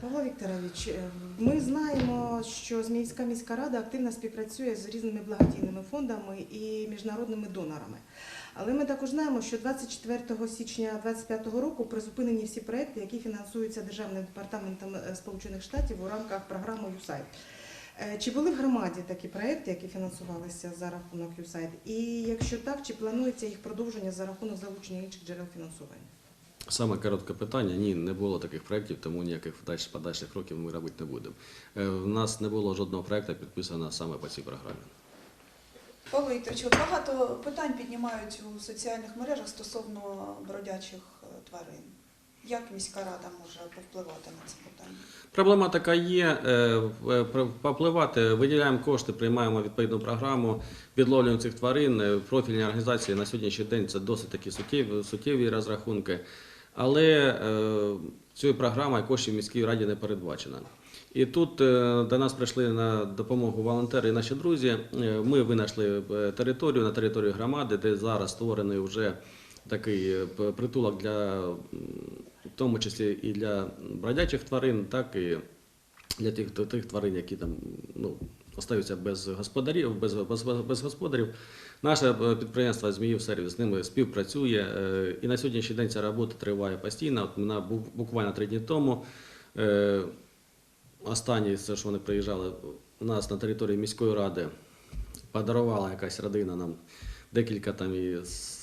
Павло Вікторович, е, ми знаємо, що Зміївська міська рада активно співпрацює з різними благодійними фондами і міжнародними донорами. Але ми також знаємо, що 24 січня 2025 року призупинені всі проекти, які фінансуються Державним департаментом е, Сполучених Штатів у рамках програми USAID. Е, Чи були в громаді такі проекти, які фінансувалися за рахунок USAID? І якщо так, чи планується їх продовження за рахунок залучення інших джерел фінансування? Саме коротке питання. Ні, не було таких проєктів, тому ніяких подальших, подальших кроків ми робити не будемо. Е, У нас не було жодного проєкту підписаного саме по цій програмі. Павло Вікторович, багато питань піднімають у соціальних мережах стосовно бродячих е, тварин. Як міська рада може повпливати на це питання? Проблема така є. е, е, Попливати, виділяємо кошти, приймаємо відповідну програму, відловлюємо цих тварин. Е, Профільні організації на сьогоднішній день це досить такі суттєві, суттєві розрахунки. Але е, цією програмою коштів міській раді не передбачено. І тут е, до нас прийшли на допомогу волонтери і наші друзі. Е, Ми винайшли територію на території громади, де зараз створений вже такий притулок для, в тому числі і для бродячих тварин, так і для тих, тих тварин, які там ну, остаються без господарів, без, без, без господарів. Наше е, підприємство Зміїв Сервіс з ними співпрацює. е, І на сьогоднішній день ця робота триває постійно. От вона буквально три дні тому. е, Останнє, це що вони приїжджали у нас на території міської ради, подарувала якась родина нам декілька там і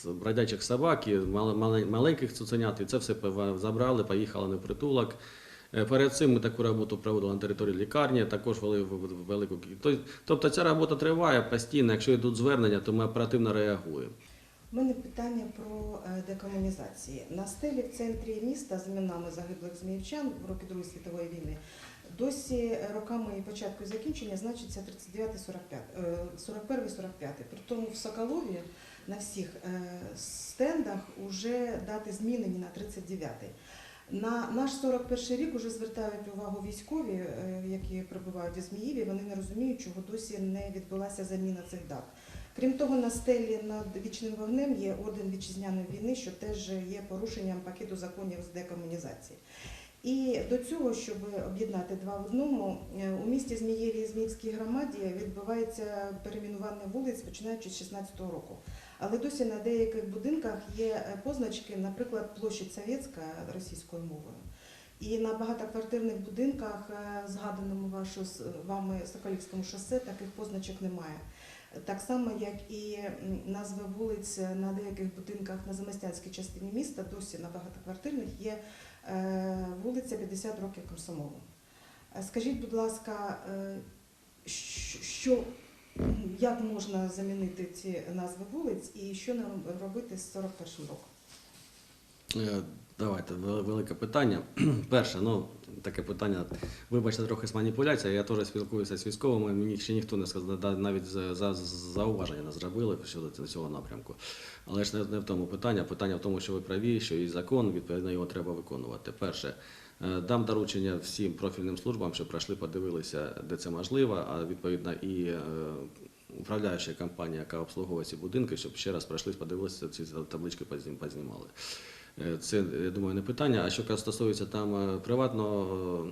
бродячих собак, і мал- мал- маленьких цуценят, і це все забрали, поїхали на притулок. Е, Перед цим ми таку роботу проводили на території лікарні, також вели велику. Тобто ця робота триває постійно. Якщо йдуть звернення, то ми оперативно реагуємо. У мене питання про е, декомунізації. На стелі в центрі міста з іменами загиблих зміївчан в роки Другої світової війни досі роками початку і закінчення значиться 39-45, е, 41-45. При тому в Соколові на всіх е, стендах вже дати змінені на 39-й. На наш 41 рік вже звертають увагу військові, е, які прибувають у Зміїві. Вони не розуміють, чого досі не відбулася заміна цих дат. Крім того, на стелі над вічним вогнем є орден вітчизняної війни, що теж є порушенням пакету законів з декомунізації. І до цього, щоб об'єднати два в одному, е, у місті Змієві і Зміївській громаді відбувається перейменування вулиць, починаючи з 16-го року. Але досі на деяких будинках є е, позначки, наприклад, площадь Совєтська російською мовою. І на багатоквартирних будинках, е, згаданому вашу вами Соколівському шосе, таких позначок немає. Так само, як і назви вулиць на деяких будинках на замостянській частині міста, досі на багатоквартирних є е, вулиця 50 років комсомолу. Скажіть, будь ласка, що, як можна замінити ці назви вулиць і що нам робити з 41 роком? Е, Давайте, велике питання. Перше, ну таке питання, вибачте, трохи з маніпуляція. Я теж спілкуюся з військовими. Мені ще ніхто не сказав, навіть за, за зауваження не зробили щодо цього напрямку. Але ж не, в тому питання. Питання в тому, що ви праві, що і закон, відповідно, його треба виконувати. Перше, дам доручення всім профільним службам, щоб пройшли, подивилися, де це можливо, а відповідно і е, управляюча компанія, яка обслуговує ці будинки, щоб ще раз пройшли, подивилися, ці таблички познім- познімали. Е, Це, я думаю, не питання. А що стосується там е, приватного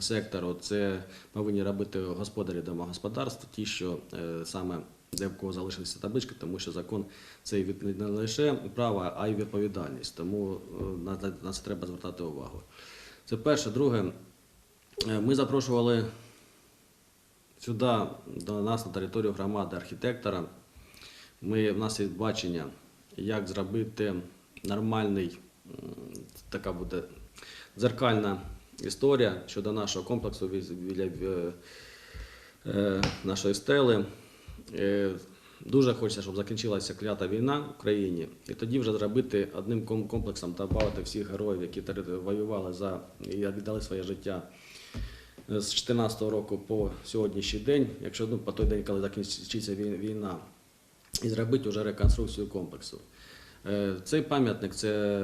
сектору, це повинні робити господарі домогосподарств, ті, що е, саме де в кого залишилися таблички, тому що закон це не лише право, а й відповідальність. Тому е, на, це треба звертати увагу. Це перше. Друге, е, ми запрошували сюди до нас на територію громади архітектора. Ми, в нас є бачення, як зробити нормальний, така буде дзеркальна історія щодо нашого комплексу біля е, нашої стели. Е, Дуже хочеться, щоб закінчилася клята війна в Україні, і тоді вже зробити одним комплексом та бавити всіх героїв, які воювали за і віддали своє життя з 2014 року по сьогоднішній день, якщо ну, по той день, коли закінчиться війна, і зробити вже реконструкцію комплексу. Е, Цей пам'ятник це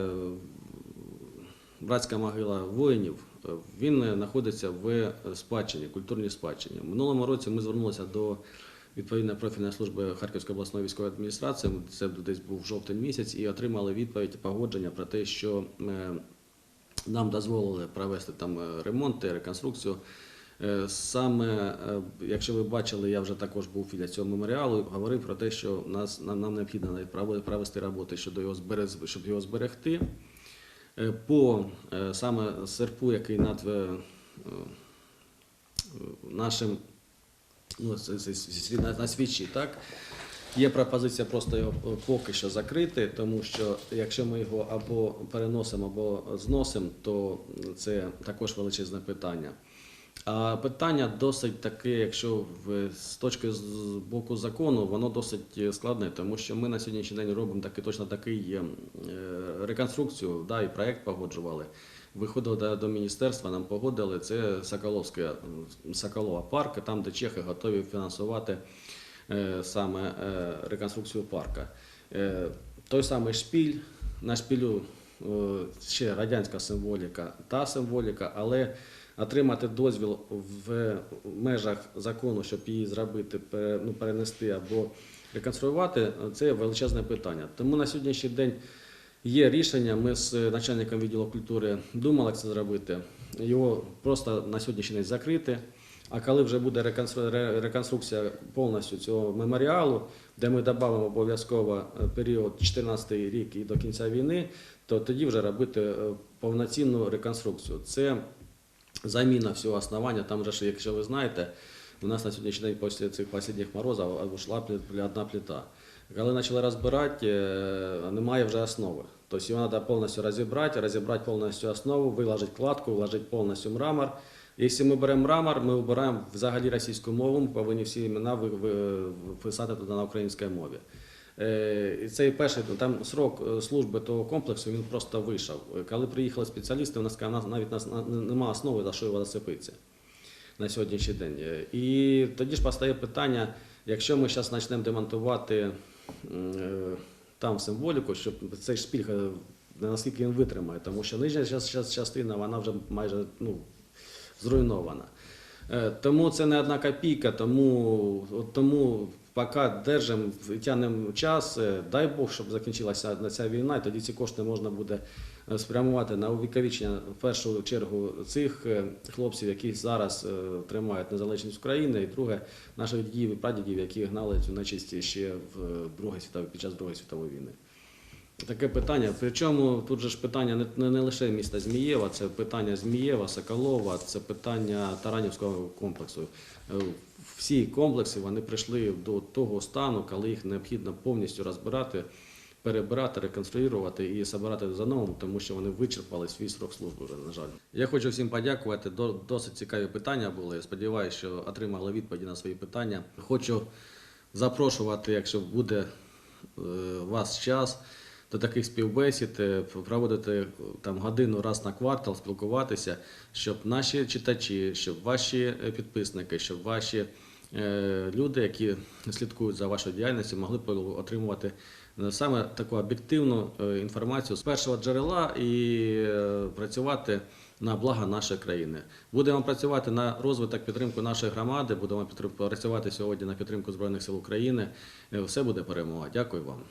братська могила воїнів. Е, Він е, знаходиться в спадщині, культурній спадщині. В минулому році ми звернулися до відповідної профільної служби Харківської обласної військової адміністрації. Це десь був жовтень місяць, і отримали відповідь погодження про те, що е, нам дозволили провести там е, ремонти, реконструкцію. Е, Саме, якщо ви бачили, я вже також був біля цього меморіалу, говорив про те, що нас, нам, нам необхідно провести роботи щодо його збереж- щоб його зберегти. По саме серпу, який над нашим ну, на, на свічі, так? Є пропозиція просто його поки що закрити, тому що якщо ми його або переносимо, або зносимо, то це також величезне питання. А питання досить таке, якщо з точки з боку закону, воно досить складне, тому що ми на сьогоднішній день робимо таки, точно такий е, реконструкцію, да, і проєкт погоджували. Виходили до, до міністерства, нам погодили, це Соколовське, Соколова парк, там, де чехи готові фінансувати е, саме е, реконструкцію парка. Е, той самий шпіль, на шпілю е, ще радянська символіка, та символіка, але отримати дозвіл в межах закону, щоб її зробити, ну, перенести або реконструювати, це величезне питання. Тому на сьогоднішній день є рішення. Ми з начальником відділу культури думали як це зробити. Його просто на сьогоднішній день закрити. А коли вже буде реконструкція повністю цього меморіалу, де ми додамо обов'язково е, період 14 рік і до кінця війни, то тоді вже робити е, повноцінну реконструкцію. Це заміна всього основання. Там же ж, якщо ви знаєте, у нас на сьогоднішній день після цих останніх морозів йшла плі- одна плита. Коли почали розбирати, е, немає вже основи. Тобто його треба повністю розібрати, розібрати повністю основу, виложити кладку, вложити повністю мрамор. Якщо ми беремо мрамор, ми обираємо взагалі російську мову, ми повинні всі імена ви- ви- вписати туди на українській мові. Е, І цей перший ну, там срок е, служби того комплексу він просто вийшов. Коли приїхали спеціалісти, «У нас навіть нас на- немає основи, за що його зацепитися на сьогоднішній день. І тоді ж постає питання, якщо ми зараз почнемо демонтувати там символіку, щоб цей шпіль е, наскільки він витримає, тому що нижня частина вона вже майже ну, зруйнована. Е, Тому це не одна копійка, тому, тому поки держимо, тягнемо час, е, дай Бог, щоб закінчилася ця війна, і тоді ці кошти можна буде е, спрямувати на увіковічення в першу чергу цих е, хлопців, які зараз е, тримають незалежність України, і друге наших дідів і прадідів, які гнали цю нечисть ще в е, Другій світовій, під час Другої світової війни. Таке питання. Причому тут же ж питання не, не, не лише міста Змієва, це питання Змієва, Соколова, це питання Таранівського комплексу. Е, Всі комплекси вони прийшли до того стану, коли їх необхідно повністю розбирати, перебирати, реконструювати і збирати заново, тому що вони вичерпали свій срок служби, на жаль. Я хочу всім подякувати. Досить цікаві питання були. Сподіваюся, що отримали відповіді на свої питання. Хочу запрошувати, якщо буде е, у вас час до таких співбесід, е, проводити е, там годину раз на квартал, спілкуватися, щоб наші читачі, щоб ваші е, підписники, щоб ваші е, люди, які слідкують за вашою діяльністю, могли б отримувати е, саме таку об'єктивну е, інформацію з першого джерела і е, працювати на благо нашої країни. Будемо працювати на розвиток підтримку нашої громади, будемо працювати сьогодні на підтримку Збройних сил України. Е, Все буде перемога. Дякую вам.